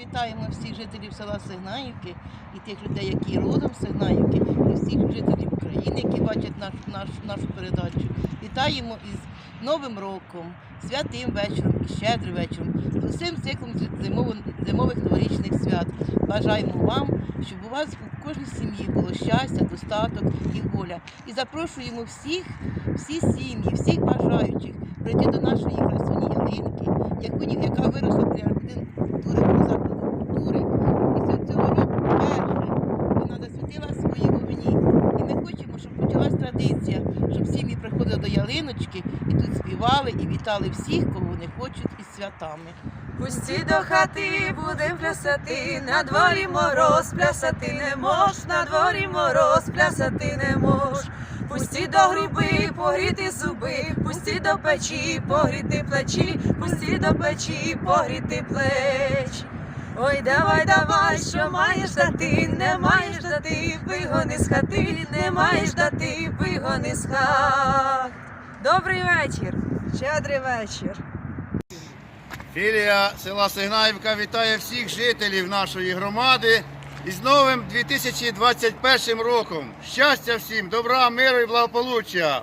Вітаємо всіх жителів села Сигнаївки і тих людей, які родом Сигнаївки, і всіх жителів України, які бачать наш, наш, нашу передачу. Вітаємо із Новим роком, святим вечором і щедрим вечором, з усім циклом зимово- зимових новорічних свят. Бажаємо вам, щоб у вас у кожній сім'ї було щастя, достаток і воля. І запрошуємо всіх, всі сім'ї, всіх бажаючих прийти до нашої співали і вітали всіх, кого вони хочуть із святами. Пусті до хати будем плясати, на дворі мороз плясати не мож, на дворі мороз плясати не мож. Пусті до гриби, погріти зуби, пусті до печі, погріти плечі, пусті до печі, погріти плечі. Ой, давай, давай, що маєш дати, не маєш дати, вигони з хати, не маєш дати, вигони з хат. Добрий вечір, щедрий вечір. Філія села Сигнаївка вітає всіх жителів нашої громади із новим 2021 роком. Щастя всім, добра, миру і благополуччя!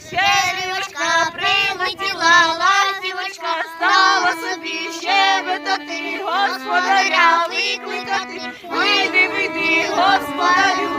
Щедрих, щедрих, прилетіла ластівочка, стала собі щебетати, господаря викликати. Вийди, вийди, господарю,